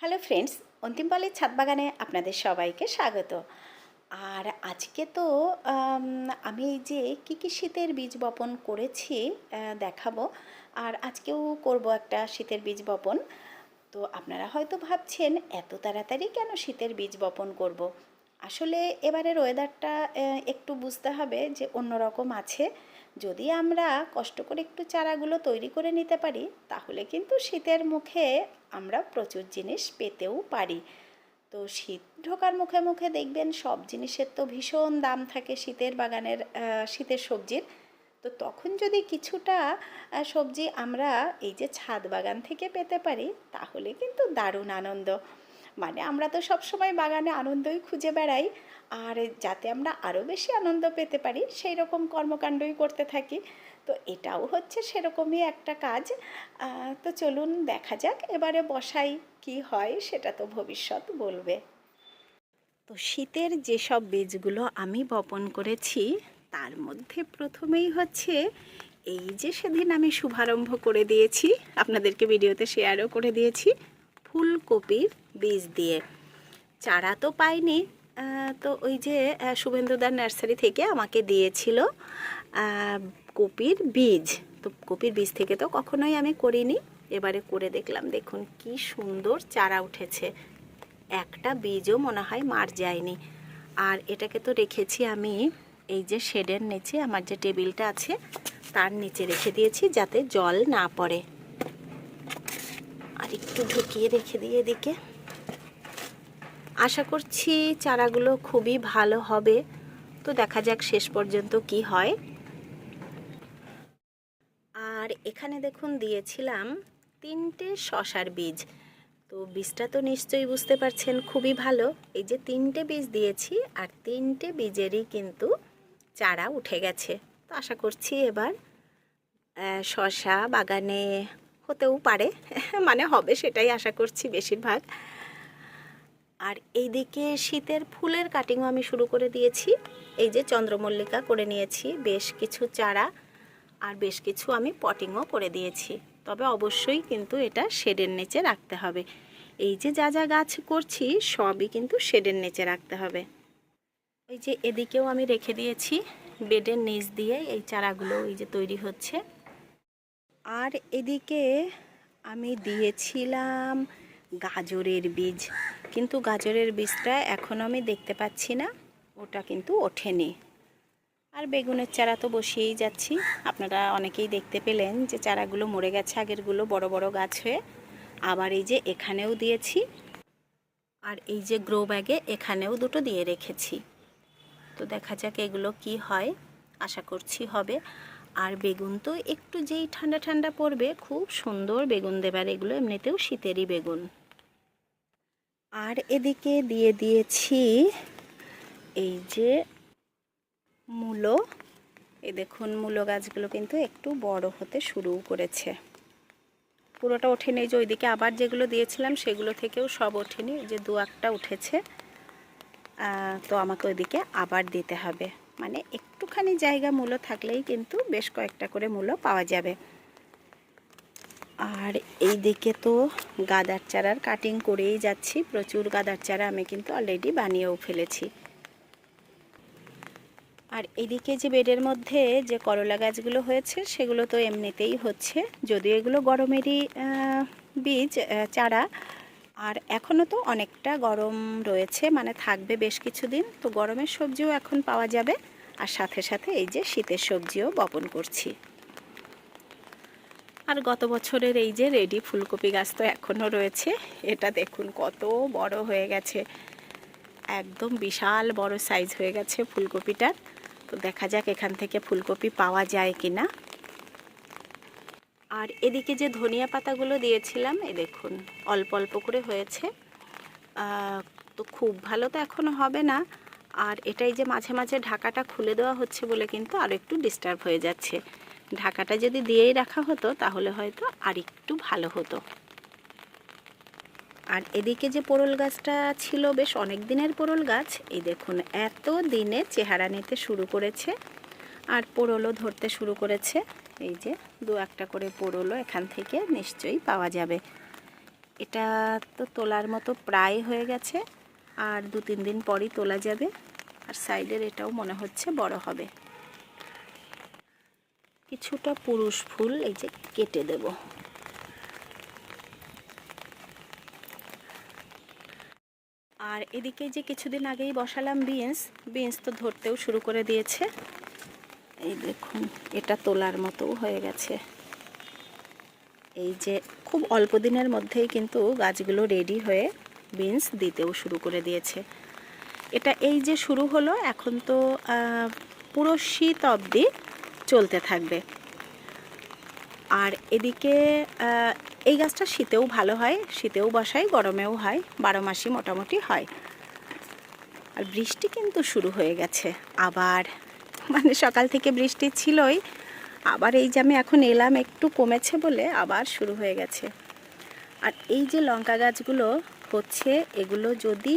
Hello friends অন্তিমপালের ছাদ বাগানে আপনাদের সবাইকে স্বাগত। আর আজকে তো, আমি এই যে কী কী শীতের বীজ বপন করেছি দেখাবো। আর আজকেও করব একটা শীতের বীজ বপন। তো আপনারা হয়তো ভাবছেন, এত তাড়াতাড়ি কেন শীতের বীজ বপন করব। আসলে এবারের ওয়েদারটা একটু বুঝতে হবে যে অন্যরকম আছে। যদি আমরা কষ্ট করে একটু চারাগুলো তৈরি করে নিতে পারি, তাহলে কিন্তু শীতের মুখে আমরা প্রচুর জিনিস পেতেও পারি। তো শীত ঢোকার মুখে মুখে দেখবেন সব জিনিসের তো ভীষণ দাম থাকে শীতের বাগানের শীতের সবজির। তো তখন যদি কিছুটা সবজি আমরা এই যে ছাদ বাগান থেকে পেতে পারি, তাহলে কিন্তু দারুণ আনন্দ। মানে আমরা তো সব সময় বাগানে আনন্দই খুঁজে বেড়াই, আর যাতে আমরা আরও বেশি আনন্দ পেতে পারি, সেই রকম কর্মকাণ্ডই করতে থাকি। তো এটাও হচ্ছে সেরকমই একটা কাজ। তো চলুন দেখা যাক, এবারে বসাই কি হয় সেটা তো ভবিষ্যৎ বলবে। তো শীতের যেসব বীজগুলো আমি বপন করেছি, তার মধ্যে প্রথমেই হচ্ছে এই যে সেদিন আমি শুভারম্ভ করে দিয়েছি, আপনাদেরকে ভিডিওতে শেয়ারও করে দিয়েছি, ফুলকপির বীজ দিয়ে। চারা তো পাইনি তো ওই যে শুভেন্দুদার নার্সারি থেকে আমাকে দিয়েছিল। কপির বীজ। তো কপির বীজ থেকে তো কখনোই আমি করিনি। এবারে করে দেখলাম, দেখুন কি সুন্দর চারা উঠেছে। একটা বীজও মনে হয় মার যায়নি। আর এটাকে তো রেখেছি আমি এই যে শেডের নিচে, আমার যে টেবিলটা আছে, তার নিচে রেখে দিয়েছি যাতে জল না পড়ে। আর একটু ঢুকিয়ে রেখে দিয়ে এদিকে। আশা করছি চারাগুলো খুবই ভালো হবে। তো দেখা যাক শেষ পর্যন্ত কি হয়। এখানে দেখুন দিয়েছিলাম তিনটে শশার বীজ। তো বীজটা তো নিশ্চয়ই বুঝতে পারছেন খুবই ভালো। এই যে তিনটে বীজ দিয়েছি আর তিনটে বীজেরই কিন্তু চারা উঠে গেছে। তো আশা করছি এবার শশা বাগানে হতেও পারে মানে হবে সেটাই আশা করছি বেশিরভাগ। আর এইদিকে শীতের ফুলের কাটিংও আমি শুরু করে দিয়েছি। এই যে চন্দ্রমল্লিকা করে নিয়েছি, বেশ কিছু চারা। আর বেশ কিছু আমি পটিংও করে দিয়েছি। তবে অবশ্যই কিন্তু এটা শেডের নিচে রাখতে হবে। এই যে যা যা গাছ করছি, সবই কিন্তু শেডের নিচে রাখতে হবে। এই যে এদিকেও আমি রেখে দিয়েছি বেডের নিচ দিয়ে এই চারাগুলো এই যে তৈরি হচ্ছে। আর এদিকে আমি দিয়েছিলাম গাজরের বীজ। কিন্তু গাজরের বীজটা এখনও আমি দেখতে পাচ্ছি না, ওটা কিন্তু ওঠেনি। আর বেগুনের চারা তো বসিয়েই যাচ্ছি। আপনারা অনেকেই দেখতে পেলেন যে চারাগুলো মরে গেছে আগেরগুলো বড় বড় গাছ হয়ে। আবার এই যে এখানেও দিয়েছি। আর এই যে গ্রো ব্যাগে এখানেও দুটো দিয়ে রেখেছি। তো দেখা যাক এগুলো কি হয়। আশা করছি হবে। আর বেগুন তো একটু যেই ঠান্ডা ঠান্ডা পড়বে, খুব সুন্দর বেগুন দেবার। এগুলো এমনিতেও শীতেরই বেগুন। আর এদিকে দিয়ে দিয়েছি এই যে মূলো। এ দেখুন, মূলো গাছগুলো কিন্তু একটু বড় হতে শুরু করেছে। পুরোটা ওঠেনি যে ওইদিকে আবার যেগুলো দিয়েছিলাম সেগুলো থেকেও সব ওঠেনি যে দু একটা উঠেছে তো আমাকে ওইদিকে আবার দিতে হবে। মানে একটুখানি জায়গা মূলো থাকলেই কিন্তু বেশ কয়েকটা করে মূলো পাওয়া যাবে। আর এই দিকে তো গাদার চারার কাটিং করেই যাচ্ছি, প্রচুর গাদার চারা আমি কিন্তু অলরেডি বানিয়েও ফেলেছি। আর এদিকে যে বেডের মধ্যে যে করলা গাছগুলো হয়েছে, সেগুলো তো এমনিতেই হচ্ছে। যদিও এগুলো গরমেরই বীজ চারা। আর এখনও তো অনেকটা গরম রয়েছে মানে থাকবে বেশ কিছুদিন। তো গরমের সবজিও এখন পাওয়া যাবে। আর সাথে সাথে এই যে শীতের সবজিও বপন করছি। আর গত বছরের এই যে রেডি ফুলকপি গাছ তো এখনও রয়েছে। এটা দেখুন কত বড় হয়ে গেছে। একদম বিশাল বড় সাইজ হয়ে গেছে ফুলকপিটার। তো দেখা যাক এখান থেকে ফুলকপি পাওয়া যায় কি না আর এদিকে যে ধনিয়া পাতাগুলো দিয়েছিলাম, এ দেখুন, অল্প অল্প করে হয়েছে। তো খুব ভালো তো এখনও হবে না। আর এটাই যে মাঝে মাঝে ঢাকাটা খুলে দেওয়া হচ্ছে বলে কিন্তু আরও একটু ডিস্টার্ব হয়ে যাচ্ছে। ঢাকাটা যদি দিয়েই রাখা হতো, তাহলে হয়তো আর একটু ভালো হতো। আর এদিকে যে পোড়ল গাছটা ছিল বেশ অনেক দিনের পোড়ল গাছ, এই দেখুন এত দিনে চেহারা নিতে শুরু করেছে আর পোড়লও ধরতে শুরু করেছে। এই যে দু একটা করে পোড়লও এখান থেকে নিশ্চয়ই পাওয়া যাবে। এটা তো তোলার মতো প্রায় হয়ে গেছে আর দু তিন দিন পরই তোলা যাবে আর সাইডের এটাও মনে হচ্ছে বড় হবে। কিছুটা পুরুষ ফুল এই যে কেটে দেব। আর এদিকে যে কিছুদিন আগেই বসালাম বিনস বিনস তো ধরতেও শুরু করে দিয়েছে। এই দেখুন, এটা তোলার মতো হয়ে গেছে। এই যে খুব অল্প দিনের মধ্যেই কিন্তু গাছগুলো রেডি হয়ে বিনস দিতেও শুরু করে দিয়েছে। এটা এই যে শুরু হলো, এখন তো পুরো শীত অবধি চলতে থাকবে। আর এদিকে এই গাছটা শীতেও ভালো হয়, শীতেও বসায়, গরমেও হয়, বারো মাসই মোটামুটি হয়। আর বৃষ্টি কিন্তু শুরু হয়ে গেছে। আবার মানে সকাল থেকে বৃষ্টি ছিলই, আবার এই যে আমি এখন এলাম একটু কমেছে বলে আবার শুরু হয়ে গেছে। আর এই যে লঙ্কা গাছগুলো হচ্ছে, এগুলো যদি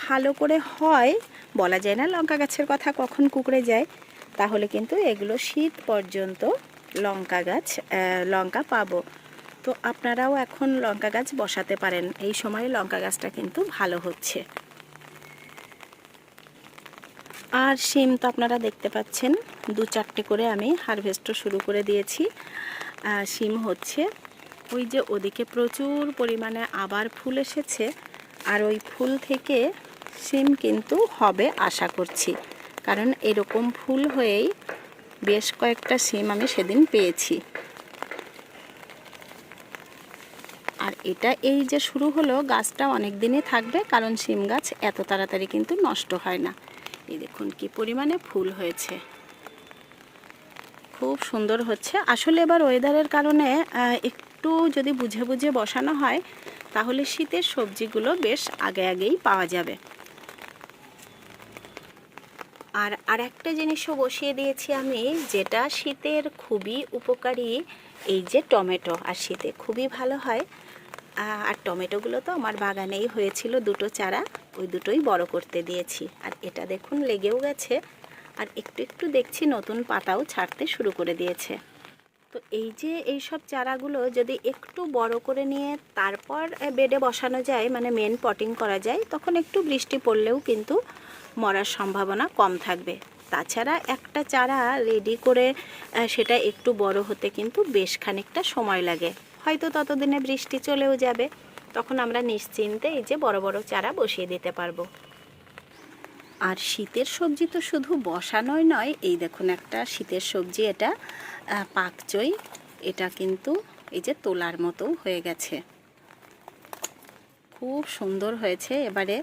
ভালো করে হয়, বলা যায় না লঙ্কা গাছের কথা কখন কুকড়ে যায়, তাহলে কিন্তু এগুলো শীত পর্যন্ত লঙ্কা গাছ লঙ্কা পাবো। তো আপনারাও এখন লঙ্কা গাছ বসাতে পারেন। এই সময় লঙ্কা গাছটা কিন্তু ভালো হচ্ছে। আর শিম তো আপনারা দেখতে পাচ্ছেন, দু চারটে করে আমি হারভেস্টও শুরু করে দিয়েছি। শিম হচ্ছে ওই যে ওদিকে প্রচুর পরিমাণে আবার ফুল এসেছে আর ওই ফুল থেকে শিম কিন্তু হবে আশা করছি। কারণ এরকম ফুল হয়েই বেশ কয়েকটা সিম আমি সেদিন পেয়েছি। আর এটা এই যে শুরু হলো, গাছটা অনেক দিনই থাকবে, কারণ সিম গাছ এত তাড়াতাড়ি কিন্তু নষ্ট হয় না। এই দেখুন কি পরিমাণে ফুল হয়েছে। খুব সুন্দর হচ্ছে। আসলে এবার ওয়েদারের কারণে একটু যদি বুঝে বুঝে বসানো হয়, তাহলে শীতের সবজিগুলো বেশ আগে আগেই পাওয়া যাবে। আর আরেকটা জিনিসও বসিয়ে দিয়েছি আমি, যেটা শীতের খুবই উপকারী, এই যে টমেটো। আর শীতে খুবই ভালো হয়। আর টমেটোগুলো তো আমার বাগানেই হয়েছিল দুটো চারা, ওই দুটোই বড় করতে দিয়েছি। আর এটা দেখুন লেগেও গেছে। আর একটু একটু দেখছি নতুন পাতাও ছাড়তে শুরু করে দিয়েছে। তো এই যে এই সব চারাগুলো যদি একটু বড় করে নিয়ে তারপর বেডে বসানো যায় মানে মেন পটিং করা যায়, তখন একটু বৃষ্টি পড়লেও কিন্তু মরার সম্ভাবনা কম থাকবে। তাছাড়া একটা চারা রেডি করে সেটা একটু বড় হতে কিন্তু বেশ খানিকটা সময় লাগে। হয়তো ততদিনে বৃষ্টি চলেও যাবে, তখন আমরা নিশ্চিন্তে এই যে বড় বড় চারা বসিয়ে দিতে পারব। আর শীতের সবজি তো শুধু বসানোই নয়, এই দেখুন একটা শীতের সবজি এটা পাকচই এটা কিন্তু এই যে তোলার মতো হয়ে গেছে। খুব সুন্দর হয়েছে, এবারে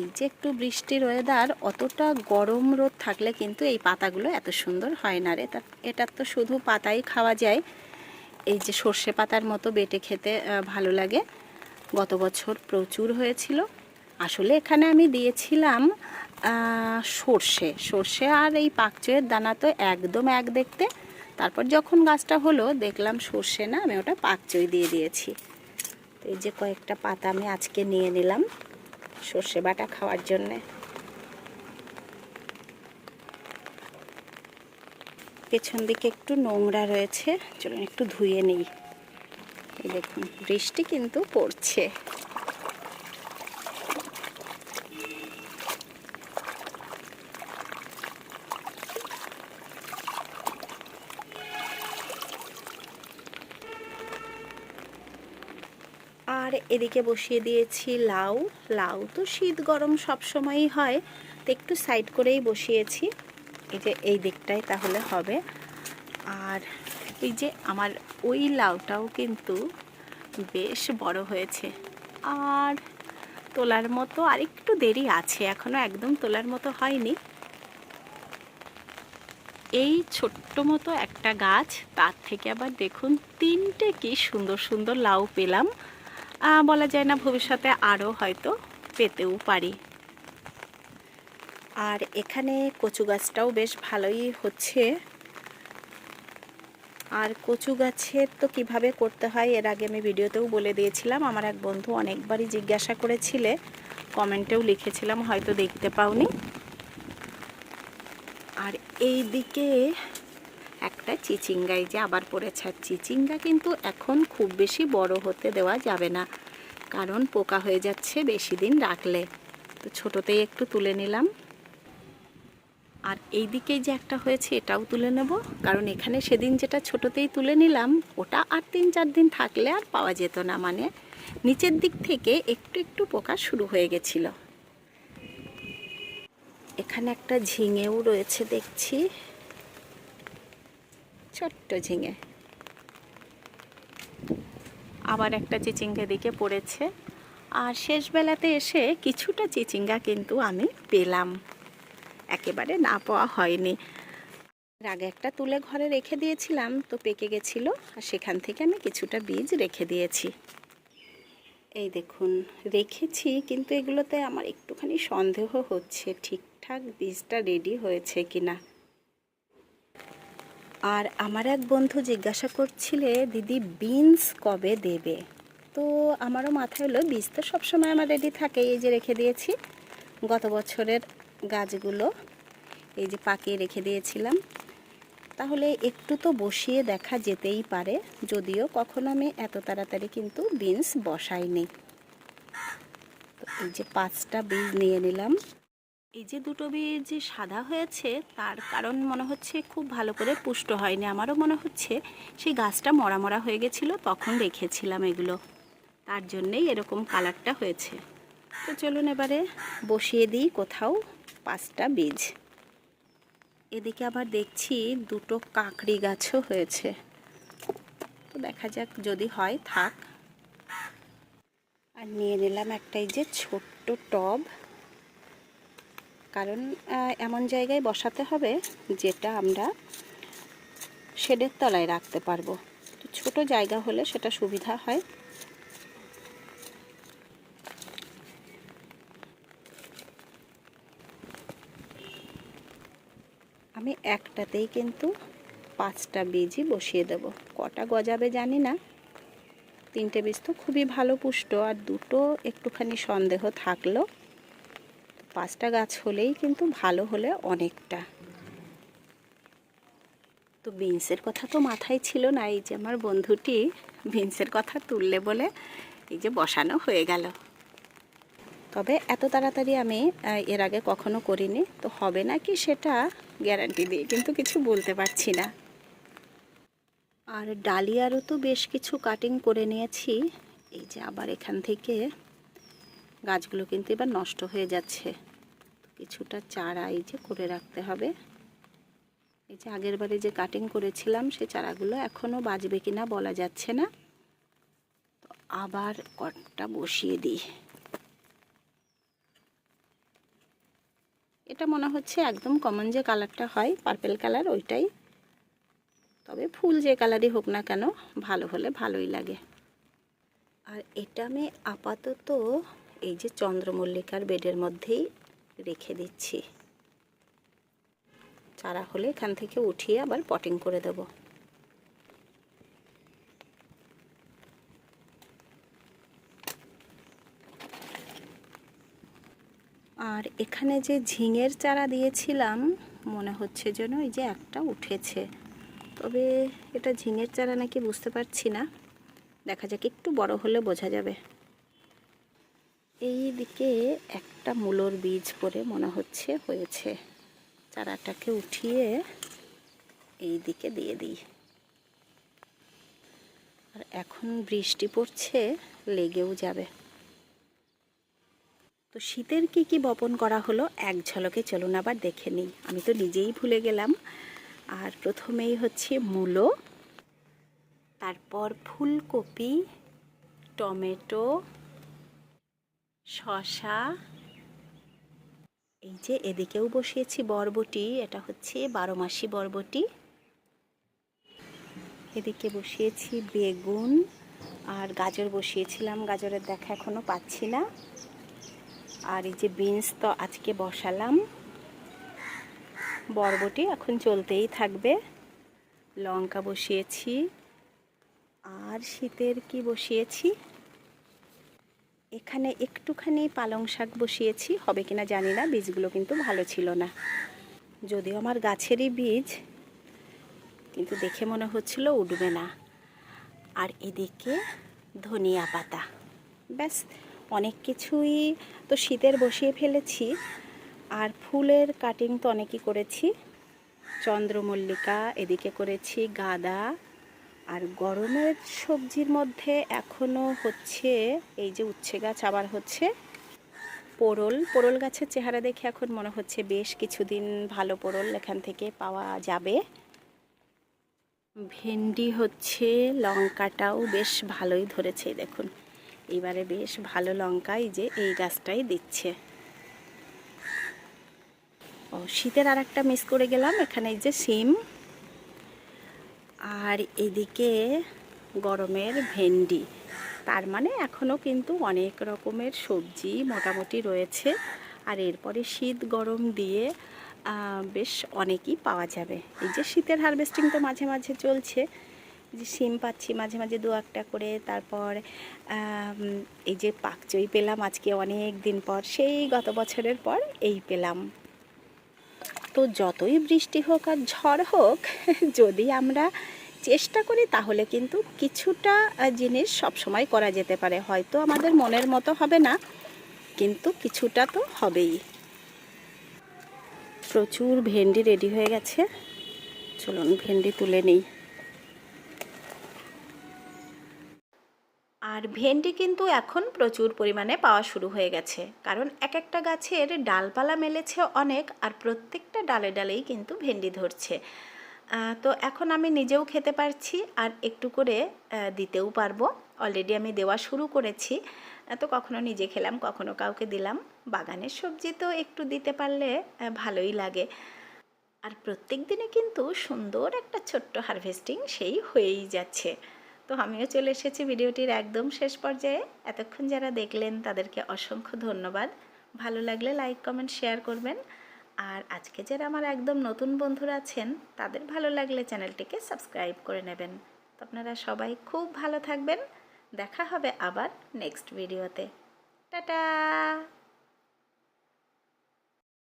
এই যে একটু বৃষ্টির ওয়েদার অতটা গরম রোদ থাকলে কিন্তু এই পাতাগুলো এত সুন্দর হয় না রে। এটার তো শুধু পাতাই খাওয়া যায়। এই যে সর্ষে পাতার মতো বেটে খেতে ভালো লাগে। গত বছর প্রচুর হয়েছিল। আসলে এখানে আমি দিয়েছিলাম সর্ষে। সর্ষে আর এই পাকচয়ের দানা তো একদম এক দেখতে। তারপর যখন গাছটা হলো, দেখলাম সর্ষে না, আমি ওটা পাকচই দিয়ে দিয়েছি। তো এই যে কয়েকটা পাতা আমি আজকে নিয়ে নিলাম সর্ষে বাটা খাওয়ার জন্যে। পেছন দিকে একটু নোংরা রয়েছে, চলুন একটু ধুয়ে নিই। দেখুন, বৃষ্টি কিন্তু পড়ছে আর এদিকে বসিয়ে দিয়েছি লাউ। লাউ তো শীত গরম সব সময়ই হয়, তো একটু সাইড করেই বসিয়েছি। এই যে এই দিকটাই তাহলে হবে। আর এই যে আমার ওই লাউটাও কিন্তু বেশ বড় হয়েছে। আর তোলার মতো আর একটু দেরি আছে, এখনও একদম তোলার মতো হয়নি। এই ছোট্ট মতো একটা গাছ, তার থেকে আবার দেখুন তিনটে কি সুন্দর সুন্দর লাউ পেলাম। বলা যায় না ভবিষ্যতে আরও হয়তো পেতেও পারি। আর এখানে কচু গাছটাও বেশ ভালোই হচ্ছে। আর কচু গাছের তো কীভাবে করতে হয়, এর আগে আমি ভিডিওতেও বলে দিয়েছিলাম। আমার এক বন্ধু অনেকবারই জিজ্ঞাসা করেছিলে, কমেন্টেও লিখেছিলাম, হয়তো দেখতে পাওনি। আর এই দিকে একটা চিচিঙ্গা এই যে আবার পড়েছে। চিচিঙ্গা কিন্তু এখন খুব বেশি বড় হতে দেওয়া যাবে না, কারণ পোকা হয়ে যাচ্ছে বেশি দিন রাখলে। তো ছোটোতেই একটু তুলে নিলাম। আর এই দিকে যে একটা হয়েছে এটাও তুলে নেব, কারণ এখানে সেদিন যেটা ছোটোতেই তুলে নিলাম, ওটা আর তিন চার দিন থাকলে আর পাওয়া যেত না। মানে নিচের দিক থেকে একটু একটু পোকা শুরু হয়ে গেছিল। এখানে একটা ঝিঙেও রয়েছে দেখছি। ছোট্ট ঝিঙে। আবার একটা চিচিঙ্গা দিকে পড়েছে। আর শেষ বেলাতে এসে কিছুটা চিচিঙ্গা কিন্তু আমি পেলাম। একেবারে না পাওয়া হয়নি। আগে একটা তুলে ঘরে রেখে দিয়েছিলাম, তো পেকে গেছিল, আর সেখান থেকে আমি কিছুটা বীজ রেখে দিয়েছি। এই দেখুন, রেখেছি, কিন্তু এগুলোতে আমার একটুখানি সন্দেহ হচ্ছে, ঠিকঠাক বীজটা রেডি হয়েছে কিনা। আর আমার এক বন্ধু জিজ্ঞাসা করছিলে, দিদি বিনস কবে দেবে? তো আমারও মাথায় হলো বীজ তো সবসময় আমার রেডি থাকে, এই যে রেখে দিয়েছি। গত বছরের গাছগুলো এই যে পাকিয়ে রেখে দিয়েছিলাম। তাহলে একটু তো বসিয়ে দেখা যেতেই পারে, যদিও কখনো আমি এত তাড়াতাড়ি কিন্তু বিনস বসাইনি। এই যে পাঁচটা বীজ নিয়ে নিলাম। এই যে দুটো বীজ সাদা হয়েছে, তার কারণ মনে হচ্ছে খুব ভালো করে পুষ্ট হয়নি। আমারও মনে হচ্ছে সেই গাছটা মরা মরা হয়ে গেছিল, তখন রেখেছিলাম এগুলো। তার জন্যেই এরকম কালারটা হয়েছে। তো চলুন এবারে বসিয়ে দিই কোথাও পাঁচটা বীজ। এদিকে আবার দেখছি দুটো কাকড়ি গাছও হয়েছে। তো দেখা যাক যদি হয়, থাক। আর নিয়ে নিলাম একটা এই যে ছোট্ট টব। কারণ এমন জায়গায় বসাতে হবে যেটা আমরা শেডের তলায় রাখতে পারব। তো ছোট জায়গা হলে সেটা সুবিধা হয়। আমি একটাতেই কিন্তু পাঁচটা বীজই বসিয়ে দেব। কটা গজাবে জানি না। তিনটে বীজ তো খুবই ভালো পুষ্ট, আর দুটো একটুখানি সন্দেহ থাকল। পাঁচটা গাছ হলেই কিন্তু ভালো হলে অনেকটা। তো বিনসের কথা তো মাথায় ছিল না, এই যে আমার বন্ধুটি বিনসের কথা তুললে বলে এই যে বসানো হয়ে গেল। তবে এত তাড়াতাড়ি আমি এর আগে কখনো করিনি, তো হবে না কি সেটা গ্যারান্টি দিয়ে কিন্তু কিছু বলতে পারছি না। আর ডালিয়ারও তো বেশ কিছু কাটিং করে নিয়েছি, এই যে আবার এখান থেকে গাছগুলো কিন্তু এবার নষ্ট হয়ে যাচ্ছে। কিছুটা চারা এই যে করে রাখতে হবে। এই যে আগের বারে যে কাটিং করেছিলাম, সে চারাগুলো এখনও বাজবে কিনা বলা যাচ্ছে না। তো আবার কটটা বসিয়ে দিই। এটা মনে হচ্ছে একদম কমন যে কালারটা হয় পার্পেল কালার ওইটাই। তবে ফুল যে কালারই হোক না কেন, ভালো হলে ভালোই লাগে। আর এটা আমি আপাতত এই যে চন্দ্রমল্লিকার বেডের মধ্যেই রেখে দিচ্ছি। চারা হলে এখান থেকে উঠিয়ে আবার পটিং করে দেব। আর এখানে যে ঝিঙের চারা দিয়েছিলাম, মনে হচ্ছে যেন এই যে একটা উঠেছে। তবে এটা ঝিঙের চারা নাকি বুঝতে পারছি না। দেখা যাক, একটু বড় হলে বোঝা যাবে। এই দিকে একটা মূলোর বীজ পরে মনে হচ্ছে হয়েছে। চারাটাকে উঠিয়ে এই দিকে দিয়ে দিই। আর এখন বৃষ্টি পড়ছে, লেগেও যাবে। তো শীতের কি কি বপন করা হলো, এক ঝলকে চলুন আবার দেখে নিই। আমি তো নিজেই ভুলে গেলাম। আর প্রথমেই হচ্ছে মূলো, তারপর ফুলকপি, টমেটো শশা এই যে এদিকেও বসিয়েছি বরবটি, এটা হচ্ছে বারো মাসি বরবটি। এদিকে বসিয়েছি বেগুন আর গাজর বসিয়েছিলাম, গাজরের দেখা এখনও পাচ্ছি না। আর এই যে বিনস তো আজকে বসালাম। বরবটি এখন চলতেই থাকবে। লঙ্কা বসিয়েছি। আর শীতের কি বসিয়েছি? এখানে একটুখানি পালং শাক বসিয়েছি, হবে কিনা জানি না, বীজগুলো কিন্তু ভালো ছিল না। যদিও আমার গাছেরই বীজ, কিন্তু দেখে মনে হচ্ছিল উঠবে না। আর এদিকে ধনিয়া পাতা। ব্যাস, অনেক কিছুই তো শীতের বসিয়ে ফেলেছি। আর ফুলের কাটিং তো অনেকই করেছি। চন্দ্রমল্লিকা, এদিকে করেছি গাঁদা আর গরমের সবজির মধ্যে এখনও হচ্ছে এই যে উচ্ছে গাছ, আবার হচ্ছে পোড়ল পোড়ল গাছের চেহারা দেখে এখন মনে হচ্ছে বেশ কিছুদিন ভালো পোড়ল এখান থেকে পাওয়া যাবে। ভেন্ডি হচ্ছে, লঙ্কাটাও বেশ ভালোই ধরেছে দেখুন। এবারে বেশ ভালো লঙ্কা এই যে এই গাছটাই দিচ্ছে। ও, শীতের আর একটা মিস করে গেলাম, এখানে এই যে সিম। আর এদিকে গরমের ভেন্ডি। তার মানে এখনও কিন্তু অনেক রকমের সবজি মোটামুটি রয়েছে। আর এরপরে শীত গরম দিয়ে বেশ অনেকই পাওয়া যাবে। এই যে শীতের হারভেস্টিং তো মাঝে মাঝে চলছে। যে সিম পাচ্ছি, মাঝে মাঝে দু একটা করে। তারপর এই যে পাকচই পেলাম আজকে অনেক দিন পর। সেই গত বছরের পর এই পেলাম। তো যতই বৃষ্টি হোক আর ঝড় হোক, যদি আমরা চেষ্টা করি, তাহলে কিন্তু কিছুটা জিনিস সব সময় করা যেতে পারে। হয়তো আমাদের মনের মতো হবে না, কিন্তু কিছুটা তো হবেই। প্রচুর ভেন্ডি রেডি হয়ে গেছে। চলুন ভেন্ডি তুলে নিই। আর ভেন্ডি কিন্তু এখন প্রচুর পরিমাণে পাওয়া শুরু হয়ে গেছে। কারণ এক একটা গাছের ডালপালা মেলেছে অনেক আর প্রত্যেকটা ডালে ডালেই কিন্তু ভেন্ডি ধরছে। তো এখন আমি নিজেও খেতে পারছি আর একটু করে দিতেও পারব। অলরেডি আমি দেওয়া শুরু করেছি। তো কখনো নিজে খেলাম, কখনো কাউকে দিলাম। বাগানের সবজি তো একটু দিতে পারলে ভালোই লাগে। আর প্রত্যেক দিনে কিন্তু সুন্দর একটা ছোট্ট হারভেস্টিং সেই হয়েই যাচ্ছে। তো আমিও চলে এসেছি ভিডিওটির একদম শেষ পর্যায়ে। এতক্ষণ যারা দেখলেন তাদেরকে অসংখ্য ধন্যবাদ। ভালো লাগলে লাইক, কমেন্ট, শেয়ার করবেন। আর আজকে যারা আমার একদম নতুন বন্ধুরা আছেন, তাদের ভালো লাগলে চ্যানেলটিকে সাবস্ক্রাইব করে নেবেন। তো আপনারা সবাই খুব ভালো থাকবেন। দেখা হবে আবার নেক্সট ভিডিওতে। টাটা!